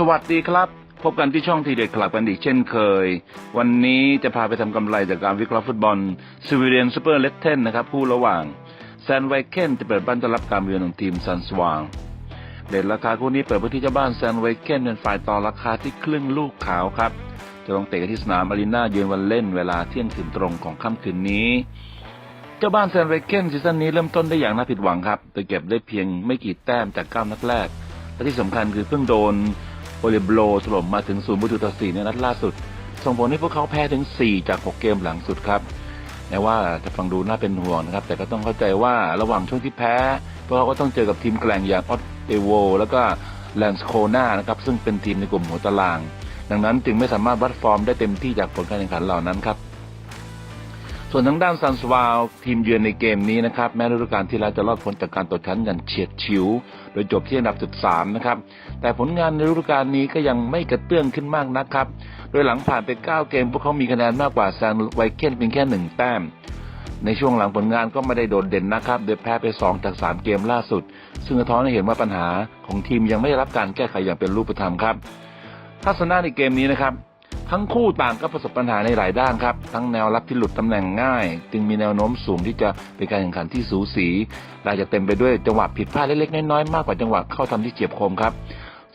สวัสดีครับ พบกันที่ช่องทีเด็ดคลับกันอีกเช่นเคย วันนี้จะพาไปทำกำไรจากการวิเคราะห์ฟุตบอลสวีเดนซูเปอร์เลตเทนนะครับคู่ระหว่างแซนไวเคนจะเปิดบ้านต้อนรับการเยือนของทีมซันสว่างเด็ดราคาคู่นี้เปิดพื้นที่เจ้าบ้านแซนไวเคนเป็นฝ่ายต่อราคาที่ครึ่งลูกขาวครับ จะลงเตะกันที่สนามอารีนาเยือนวันเล่นเวลาเที่ยงคืนตรงของค่ำคืนนี้ เจ้าบ้านแซนไวเคนซีซั่นนี้เริ่มต้นได้อย่างน่าผิดหวังครับโดยเก็บได้เพียงไม่กี่แต้มจากเก้านัดแรกและที่สำคัญคือเพิ่งโดน โอเลโบรถล่มมาถึงศูนย์ประตูต่อสี่ในนัดล่าสุด ส่งผลให้พวกเขาแพ้ถึง 4 จาก 6 เกมหลังสุดครับแม้ว่าจะฟังดูน่าเป็นห่วงนะครับ แต่ก็ต้องเข้าใจว่าระหว่างช่วงที่แพ้พวกเขาก็ต้องเจอกับทีมแกร่งอย่างออสเตโวแล้วก็แลนสโคนานะครับซึ่งเป็นทีมในกลุ่มหัวตาราง ดังนั้นจึงไม่สามารถวัดฟอร์มได้เต็มที่จากผลการแข่งขันเหล่านั้นครับ ส่วนทางด้านซันสวาลทีมเยือนในเกมนี้นะครับ แม้ฤดูกาลที่แล้วจะรอดพ้นจากการตกชั้นอย่างเฉียดฉิว โดยจบที่อันดับ 13 นะครับ แต่ผลงานในฤดูกาลนี้ก็ยังไม่กระเตื้องขึ้นมากนักครับ โดยหลังผ่านไป 9 เกม พวกเขามีคะแนนมากกว่าแซนไวเคนเพียงแค่ 1 แต้ม ในช่วงหลังผลงานก็ไม่ได้โดดเด่นนะครับโดยแพ้ไป 2 จาก 3 เกมล่าสุด ซึ่งสะท้อนให้เห็นว่าปัญหาของทีมยังไม่ได้รับการแก้ไขอย่างเป็นรูปธรรมครับทัศนะในเกมนี้นะครับ ทั้งคู่ต่างก็ประสบปัญหาในหลายด้านครับ ทั้งแนวรับที่หลุดตำแหน่งง่าย จึงมีแนวโน้มสูงที่จะเป็นการแข่งขันที่สูสีและจะเต็มไปด้วยจังหวะผิดพลาดเล็กๆน้อยๆมากกว่าจังหวะเข้าทำที่เฉียบคมครับ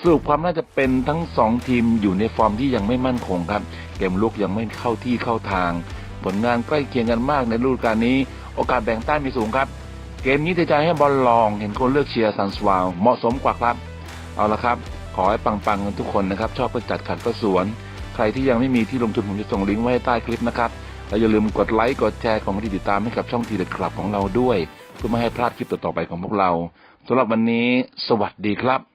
สรุปความน่าจะเป็นทั้งสองทีมอยู่ในฟอร์มที่ยังไม่มั่นคงครับ เกมลุกยังไม่เข้าที่เข้าทาง ผลงานใกล้เคียงกันมากในฤดูกาลนี้ โอกาสแบ่งแต้มมีสูงครับ เกมนี้เทใจให้บอลลอง เห็นคนเลือกเชียร์ซันสวาลเหมาะสมกว่าครับ เอาละครับ ขอให้ปังๆกันทุกคนนะครับ ชอบก็จัดขัดก็สวน รที่ยังไม่มีที่ลงทุนผมจะส่งลิงก์ไว้ใต้คลิปนะครับ แล้วอย่าลืมกดไลค์กดแชร์ของที่ติดตามให้กับช่องทีเด็ดคลับของเราด้วย เพื่อไม่ให้พลาดคลิปต่อๆไปของพวกเราสำหรับวันนี้ สวัสดีครับ